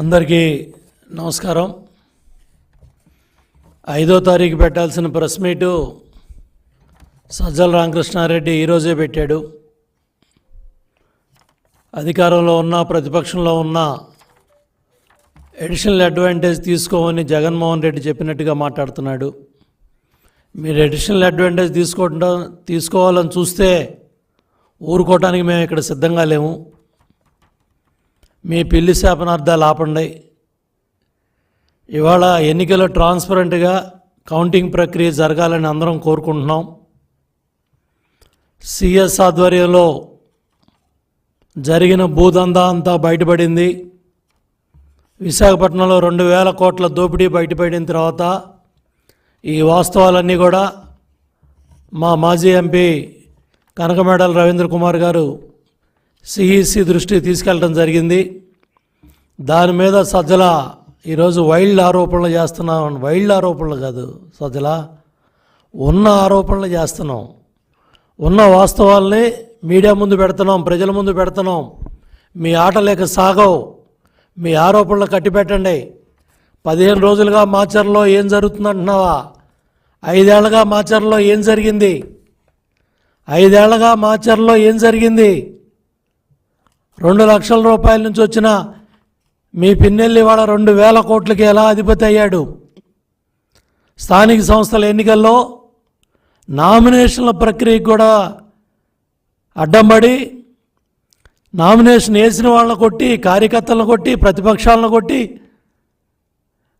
అందరికీ నమస్కారం. ఐదో తారీఖు పెట్టాల్సిన ప్రెస్ మీటు సజ్జల రామకృష్ణారెడ్డి ఈరోజే పెట్టాడు. అధికారంలో ఉన్న ప్రతిపక్షంలో ఉన్న ఎడిషనల్ అడ్వాంటేజ్ తీసుకోమని జగన్మోహన్ రెడ్డి చెప్పినట్టుగా మాట్లాడుతున్నాడు. మీరు ఎడిషనల్ అడ్వాంటేజ్ తీసుకోవడం తీసుకోవాలని చూస్తే ఊరుకోవటానికి మేము ఇక్కడ సిద్ధంగా లేము. మీ పిల్లి శాపనార్థాలు ఆపండి. ఇవాళ ఎన్నికలు ట్రాన్స్పరెంట్గా కౌంటింగ్ ప్రక్రియ జరగాలని అందరం కోరుకుంటున్నాం. సిఎస్ ఆధ్వర్యంలో జరిగిన భూదందా అంతా బయటపడింది. విశాఖపట్నంలో రెండు వేల కోట్ల దోపిడీ బయటపడిన తర్వాత ఈ వాస్తవాలన్నీ కూడా మా మాజీ ఎంపీ కనకమేడల రవీంద్ర కుమార్ గారు సిఈసి దృష్టికి తీసుకెళ్ళడం జరిగింది. దాని మీద సజ్జల ఈరోజు వైల్డ్ ఆరోపణలు చేస్తున్నాం. వైల్డ్ ఆరోపణలు కాదు సజ్జల ఉన్న ఆరోపణలు చేస్తున్నాం. ఉన్న వాస్తవాల్ని మీడియా ముందు పెడుతున్నాం ప్రజల ముందు పెడుతున్నాం. మీ ఆట లేక సాగవు. మీ ఆరోపణలు కట్టిపెట్టండి. పదిహేను రోజులుగా మాచర్లో ఏం జరుగుతుందంటున్నావా? ఐదేళ్ళగా మాచర్లో ఏం జరిగింది? ఐదేళ్ళగా మాచర్లో ఏం జరిగింది? రెండు లక్షల రూపాయల నుంచి వచ్చిన మీ పిన్నెల్లి వాడ రెండు వేల కోట్లకి ఎలా అధిపతి అయ్యాడు? స్థానిక సంస్థల ఎన్నికల్లో నామినేషన్ల ప్రక్రియకు కూడా అడ్డంబడి నామినేషన్ వేసిన వాళ్ళని కొట్టి కార్యకర్తలను కొట్టి ప్రతిపక్షాలను కొట్టి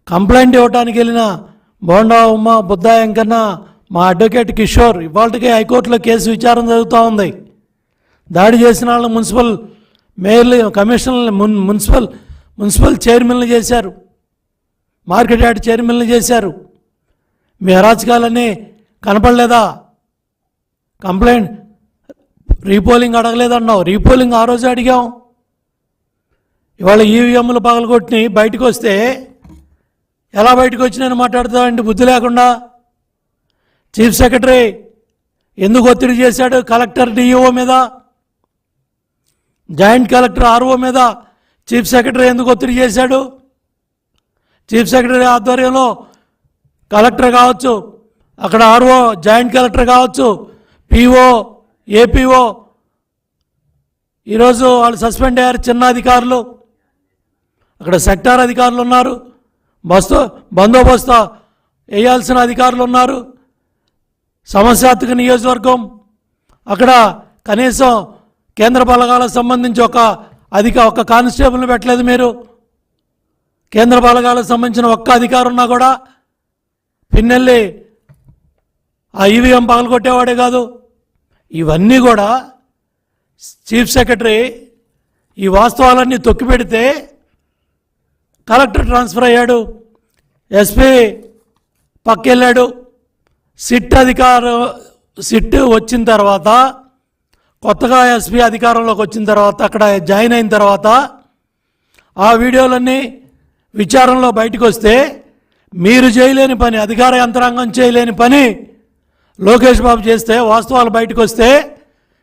కంప్లైంట్ ఇవ్వడానికి వెళ్ళిన బోండా ఉమ్మ బుద్ధా వెంకన్న మా అడ్వకేట్ కిషోర్ ఇవాళకి హైకోర్టులో కేసు విచారణ జరుగుతూ ఉంది. దాడి చేసిన వాళ్ళని మున్సిపల్ మేయర్లు కమిషనర్లు మున్ మున్సిపల్ మున్సిపల్ చైర్మన్లు చేశారు. మార్కెట్ యార్డ్ చైర్మన్లు చేశారు. మీ అరాచకాలన్నీ కనపడలేదా? కంప్లైంట్ రీపోలింగ్ అడగలేదన్నావు. రీపోలింగ్ ఆ రోజు అడిగాం. ఇవాళ ఈవీఎంలు పగలగొట్టి బయటకు వస్తే ఎలా బయటకు వచ్చినాయని మాట్లాడుతావండి బుద్ధి లేకుండా. చీఫ్ సెక్రటరీ ఎందుకు ఒత్తిడి చేశాడు కలెక్టర్ డిఈఓ మీద? జాయింట్ కలెక్టర్ ఆర్ఓ మీద చీఫ్ సెక్రటరీ ఎందుకు ఒత్తిడి చేశాడు? చీఫ్ సెక్రటరీ ఆధ్వర్యంలో కలెక్టర్ కావచ్చు అక్కడ ఆర్ఓ జాయింట్ కలెక్టర్ కావచ్చు పిఓ ఏపీఓ ఈరోజు వాళ్ళు సస్పెండ్ అయ్యారు చిన్న అధికారులు. అక్కడ సెక్టార్ అధికారులు ఉన్నారు. బస్తు బందోబస్తు వేయాల్సిన అధికారులు ఉన్నారు. సమస్యాత్మక నియోజకవర్గం. అక్కడ కనీసం కేంద్ర బలగాలకు సంబంధించి ఒక అధిక ఒక కానిస్టేబుల్ని పెట్టలేదు మీరు. కేంద్ర బలగాలకు సంబంధించిన ఒక్క అధికారం ఉన్నా కూడా పిన్నెల్లి ఆ ఈవీఎం పగలగొట్టేవాడే కాదు. ఇవన్నీ కూడా చీఫ్ సెక్రటరీ ఈ వాస్తవాలన్నీ తొక్కిపెడితే కలెక్టర్ ట్రాన్స్ఫర్ అయ్యాడు. ఎస్పీ పక్కెళ్ళాడు. సిట్ అధికారం సిట్ వచ్చిన తర్వాత కొత్తగా ఎస్పీ అధికారంలోకి వచ్చిన తర్వాత అక్కడ జాయిన్ అయిన తర్వాత ఆ వీడియోలన్నీ విచారణలో బయటకు వస్తే మీరు చేయలేని పని అధికార యంత్రాంగం చేయలేని పని లోకేష్ బాబు చేస్తే వాస్తవాలు బయటకు వస్తే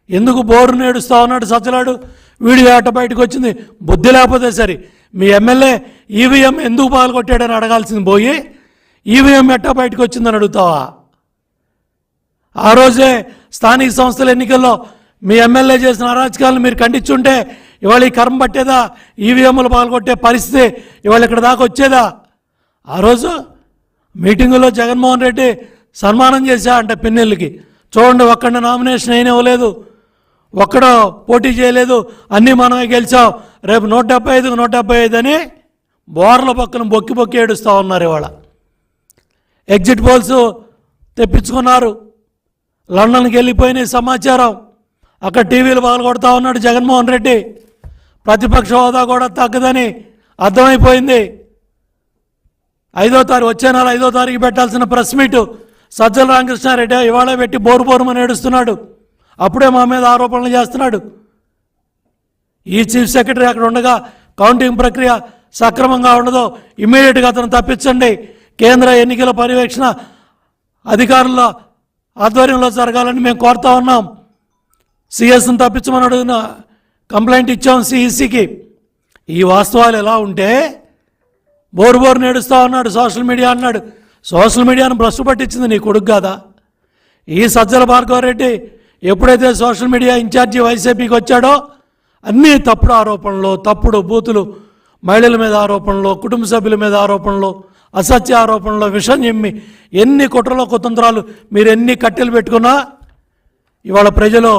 ఎందుకు బోరు నేడుస్తా ఉన్నాడు సచ్చలాడు వీడియో ఆట బయటకు వచ్చింది బుద్ధి లేకపోతే సరే. మీ ఎమ్మెల్యే ఈవీఎం ఎందుకు పాల్గొట్టాడని అడగాల్సింది పోయి ఈవీఎం ఎట్టా బయటకు వచ్చిందని అడుగుతావా? ఆ రోజే స్థానిక సంస్థల ఎన్నికల్లో మీ ఎమ్మెల్యే చేసిన అరాచకాలను మీరు ఖండించుంటే ఇవాళ ఈ కర్మ పట్టేదా? ఈవీఎంలు పాల్గొట్టే పరిస్థితి ఇవాళ ఇక్కడ దాకా వచ్చేదా? ఆ రోజు మీటింగులో జగన్మోహన్ రెడ్డి సన్మానం చేశా అంటే పిన్నెల్లికి. చూడండి ఒక్కడ నామినేషన్ అయిన ఇవ్వలేదు ఒక్కడో పోటీ చేయలేదు. అన్నీ మనమే గెలిచాం. రేపు నూట డెబ్బై ఐదుకు నూట డెబ్బై ఐదు అని బోర్ల పక్కన బొక్కి బొక్కి ఏడుస్తూ ఉన్నారు ఇవాళ. Exit polls తెప్పించుకున్నారు. లండన్కి వెళ్ళిపోయిన సమాచారం. అక్కడ టీవీలు పగలగొడతా ఉన్నాడు జగన్మోహన్ రెడ్డి. ప్రతిపక్ష హోదా కూడా తగ్గదని అర్థమైపోయింది. ఐదో తారీఖు వచ్చే నెల ఐదో తారీఖు పెట్టాల్సిన ప్రెస్ మీటు సజ్జల రామకృష్ణారెడ్డి ఇవాళ పెట్టి బోరు బోరుమని ఏడుస్తున్నాడు. అప్పుడే మా మీద ఆరోపణలు చేస్తున్నాడు. ఈ చీఫ్ సెక్రటరీ అక్కడ ఉండగా కౌంటింగ్ ప్రక్రియ సక్రమంగా ఉండదో ఇమ్మీడియట్గా అతను తప్పించండి. కేంద్ర ఎన్నికల పర్యవేక్షణ అధికారుల ఆధ్వర్యంలో జరగాలని మేము కోరుతా ఉన్నాం. సిఎస్ని తప్పించమని అడుగున కంప్లైంట్ ఇచ్చాం సిఈసికి ఈ వాస్తవాలు ఎలా ఉంటే బోరు బోరు నేడుస్తా అన్నాడు సోషల్ మీడియా అన్నాడు. సోషల్ మీడియాను భ్రష్టు పట్టించింది నీ కొడుకు కాదా? ఈ సజ్జల భార్గవరెడ్డి ఎప్పుడైతే సోషల్ మీడియా ఇన్ఛార్జి వైసీపీకి వచ్చాడో అన్నీ తప్పుడు ఆరోపణలు తప్పుడు బూతులు మహిళల మీద ఆరోపణలు కుటుంబ సభ్యుల మీద ఆరోపణలు అసత్య ఆరోపణలు విషం చెమ్మి ఎన్ని కుట్రలో కుతంత్రాలు మీరు ఎన్ని కట్టెలు పెట్టుకున్నా ఇవాళ ప్రజలు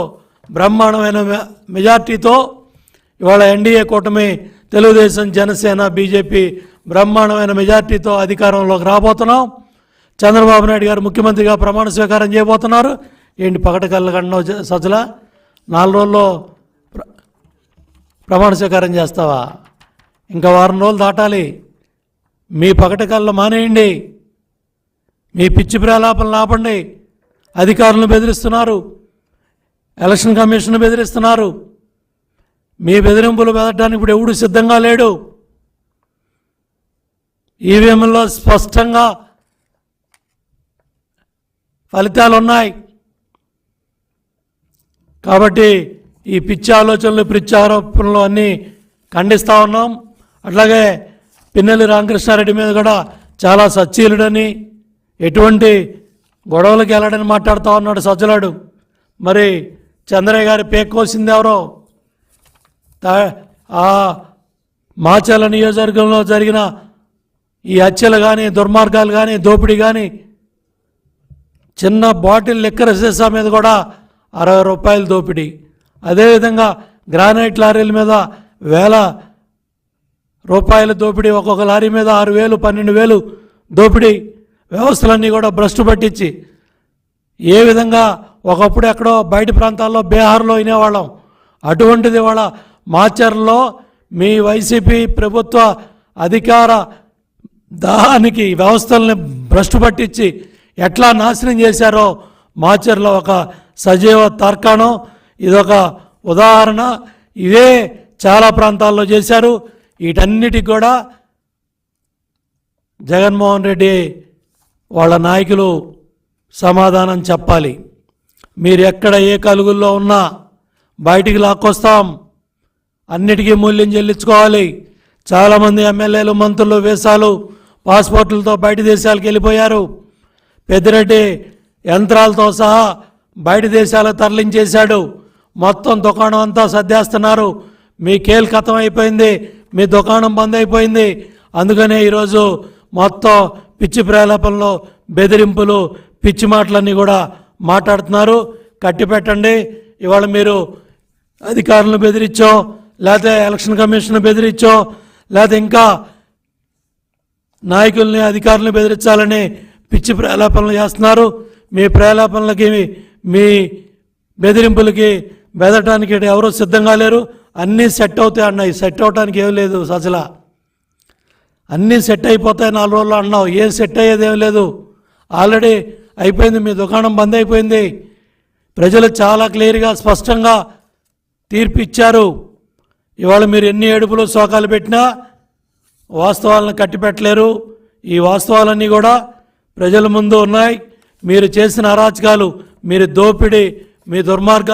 బ్రహ్మాండమైన మె- మెజార్టీతో ఇవాళ ఎన్డీఏ కూటమి తెలుగుదేశం జనసేన బీజేపీ బ్రహ్మాండమైన మెజార్టీతో అధికారంలోకి రాబోతున్నాం. చంద్రబాబు నాయుడు గారు ముఖ్యమంత్రిగా ప్రమాణ స్వీకారం చేయబోతున్నారు. ఏంటి పగట కళ్ళగండవు సజ్జల? నాలుగు రోజుల్లో ప్ర- ప్రమాణ స్వీకారం చేస్తావా? ఇంకా వారం రోజులు దాటాలి. మీ పగట కళ్ళ మానేయండి. మీ పిచ్చి ప్రలాపనలు ఆపండి. అధికారులను బెదిరిస్తున్నారు. ఎలక్షన్ కమిషన్ బెదిరిస్తున్నారు. మీ బెదిరింపులు బెదరడానికి ఇప్పుడు ఎవడు సిద్ధంగా లేడు? ఈవీఎంలో స్పష్టంగా ఫలితాలు ఉన్నాయి. కాబట్టి ఈ పిచ్చి ఆలోచనలు పిచ్చి ఆరోపణలు అన్నీ ఖండిస్తూ ఉన్నాం. అట్లాగే పిన్నెల్లి రామకృష్ణారెడ్డి మీద కూడా చాలా సచ్చీలుడని ఎటువంటి గొడవలకు వెళ్ళడని మాట్లాడుతూ ఉన్నాడు సజ్జలాడు. మరి చంద్రయ్య గారి పేక్కోసింది ఎవరో? ఆ మాచల నియోజకవర్గంలో జరిగిన ఈ హత్యలు కానీ దుర్మార్గాలు కానీ దోపిడీ కానీ చిన్న బాటిల్ లిక్కర్ సీసా మీద కూడా అరవై రూపాయలు దోపిడీ. అదేవిధంగా గ్రానైట్ లారీల మీద వేల రూపాయల దోపిడీ ఒక్కొక్క లారీ మీద ఆరు వేలు పన్నెండు వేలు దోపిడీ వ్యవస్థలన్నీ కూడా భ్రష్టు పట్టించి ఏ విధంగా ఒకప్పుడు ఎక్కడో బయట ప్రాంతాల్లో బీహార్లో వినేవాళ్ళం. అటువంటిది వాళ్ళ మాచర్లో మీ వైసీపీ ప్రభుత్వ అధికార దానికి వ్యవస్థల్ని భ్రష్టు పట్టించి ఎట్లా నాశనం చేశారో మాచర్లో ఒక సజీవ తర్కాణం. ఇదొక ఉదాహరణ. ఇదే చాలా ప్రాంతాల్లో చేశారు. వీటన్నిటికి కూడా జగన్మోహన్ రెడ్డి వాళ్ళ నాయకులు సమాధానం చెప్పాలి. మీరు ఎక్కడ ఏ కలుగుల్లో ఉన్నా బయటికి లాక్కొస్తాం. అన్నిటికీ మూల్యం చెల్లించుకోవాలి. చాలామంది ఎమ్మెల్యేలు మంత్రులు వేసాలు పాస్పోర్టులతో బయట దేశాలకు వెళ్ళిపోయారు. పెద్దిరెడ్డి యంత్రాలతో సహా బయట దేశాలకు తరలించేశాడు. మొత్తం దుకాణం అంతా సర్దేస్తున్నారు. మీ కేల్ కథం అయిపోయింది. మీ దుకాణం బంద్ అయిపోయింది. అందుకనే ఈరోజు మొత్తం పిచ్చి ప్రేలాపంలో బెదిరింపులు పిచ్చి మాటలన్నీ కూడా మాట్లాడుతున్నారు. కట్టి పెట్టండి. ఇవాళ మీరు అధికారులను బెదిరించో లేకపోతే ఎలక్షన్ కమిషన్ బెదిరించో లేకపోతే ఇంకా నాయకుల్ని అధికారులను బెదిరించాలని పిచ్చి ప్రేలాపనలు చేస్తున్నారు. మీ ప్రేలాపనలకి మీ బెదిరింపులకి బెదరటానికి ఎవరూ సిద్ధంగా లేరు. అన్నీ సెట్ అవుతాయి అన్నాయి. సెట్ అవటానికి ఏం లేదు సజల. అన్నీ సెట్ అయిపోతాయి నాలుగు రోజులు అన్నావు. ఏం సెట్ అయ్యేది ఏం లేదు. ఆల్రెడీ అయిపోయింది మీ దుకాణం బంద్ అయిపోయింది. ప్రజలు చాలా క్లియర్గా స్పష్టంగా తీర్పు ఇచ్చారు. ఇవాళ మీరు ఎన్ని ఏడుపులు శోకాలు పెట్టినా వాస్తవాలను కట్టిపెట్టలేరు. ఈ వాస్తవాలన్నీ కూడా ప్రజల ముందు ఉన్నాయి. మీరు చేసిన అరాచకాలు మీరు దోపిడీ మీ దుర్మార్గ